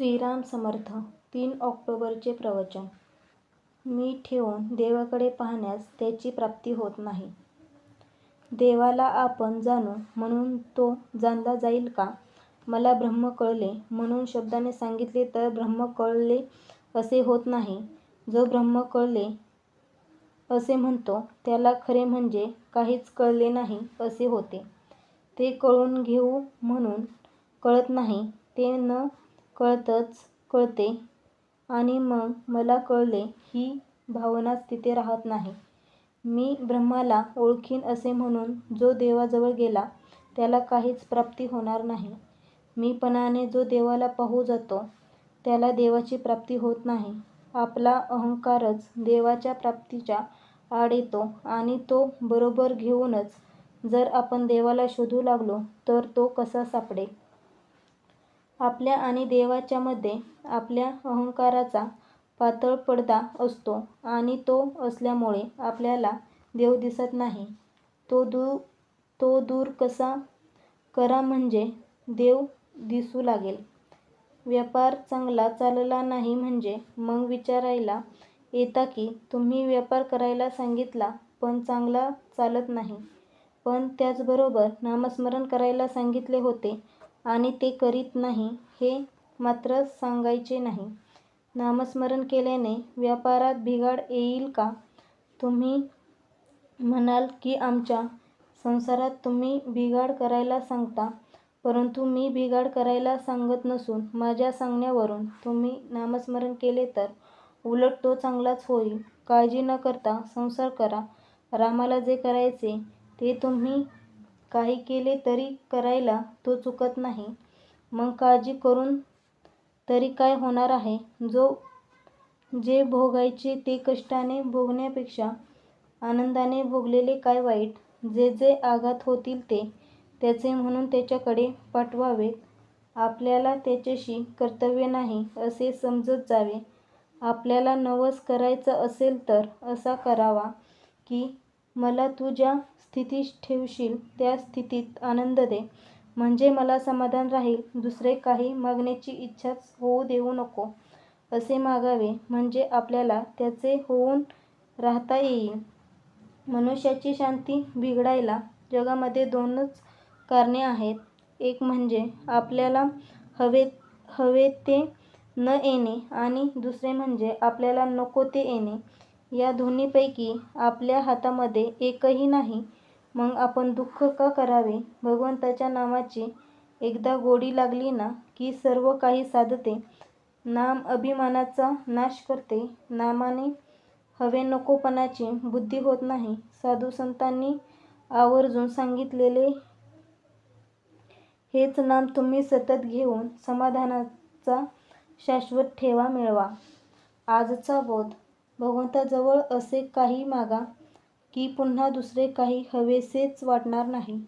श्रीराम समर्थ तीन ऑक्टोबरचे प्रवचन मी ठेवून देवाकडे पाहण्यास त्याची प्राप्ती होत नाही. देवाला आपण जाणू म्हणून तो जाणला जाईल का? मला ब्रह्म कळले म्हणून शब्दाने सांगितले तर ब्रह्म कळले असे होत नाही. जो ब्रह्म कळले असे म्हणतो त्याला खरे म्हणजे काहीच कळले नाही असे होते. ते कळून घेऊ म्हणून कळत नाही ते न कळतच कळते आणि मग मला कळले ही भावनाच तिथे राहत नाही. मी ब्रह्माला ओळखीन असे म्हणून जो देवाजवळ गेला त्याला काहीच प्राप्ती होणार नाही. मीपणाने जो देवाला पाहू जातो त्याला देवाची प्राप्ती होत नाही. आपला अहंकारच देवाच्या प्राप्तीच्या आड येतो आणि तो बरोबर घेऊनच जर आपण देवाला शोधू लागलो तर तो कसा सापडेल? आपल्या आणि देवाच्यामध्ये आपल्या अहंकाराचा पातळ पडदा असतो आणि तो असल्यामुळे आपल्याला देव दिसत नाही. तो दूर कसा करा म्हणजे देव दिसू लागेल? व्यापार चांगला चालला नाही म्हणजे मग विचारायला येता की तुम्ही व्यापार करायला सांगितला पण चांगला चालत नाही. पण त्याचबरोबर नामस्मरण करायला सांगितले होते आणि ते करीत नाही हे मात्र सांगायचे नाही. नामस्मरण केल्याने व्यापारात बिघाड येईल का? तुम्ही म्हणाल की आमच्या संसारात तुम्ही बिघाड करायला सांगता परंतु मी बिघाड करायला सांगत नसून माझ्या सांगण्यावरून तुम्ही नामस्मरण केले तर उलट तो चांगलाच होईल. काळजी न करता संसार करा. रामाला जे करायचे ते तुम्ही काही केले तरी करायला तो चुकत नाही. मग काळजी करून तरी काय होणार आहे? जो जे भोगायचे ते कष्टाने भोगण्यापेक्षा आनंदाने भोगलेले काय वाईट? जे जे आघात होतील ते त्याचे म्हणून त्याच्याकडे पाठवावेत. आपल्याला त्याच्याशी कर्तव्य नाही असे समजत जावे. आपल्याला नवस करायचा असेल तर असा करावा की मला तुझ्या स्थितीत ठेवशील त्या स्थितीत आनंद दे म्हणजे मला समाधान राहील. दुसरे काही मागण्याची इच्छाच होऊ देऊ नको असे मागावे म्हणजे आपल्याला त्याचे होऊन राहता येईल. मनुष्याची शांती बिघडायला जगामध्ये दोनच कारणे आहेत. एक म्हणजे आपल्याला हवे ते न येणे आणि दुसरे म्हणजे आपल्याला नको ते येणे. या दोन्हीपैकी आपल्या हातामध्ये एकही नाही मग आपण दुःख का करावे? भगवंताच्या नामाची एकदा गोडी लागली ना की सर्व काही साधते. नाम अभिमानाचा नाश करते. नामाने हवे-नकोपणाची बुद्धी होत नाही. साधू संतांनी आवर्जून सांगितलेले हेच नाम तुम्ही सतत घेऊन समाधानाचा शाश्वत ठेवा मिळवा. आजचा बोध भगवंताजवळ असे काही मागा की पुन्हा दुसरे काही हवेसेच वाटणार नाही.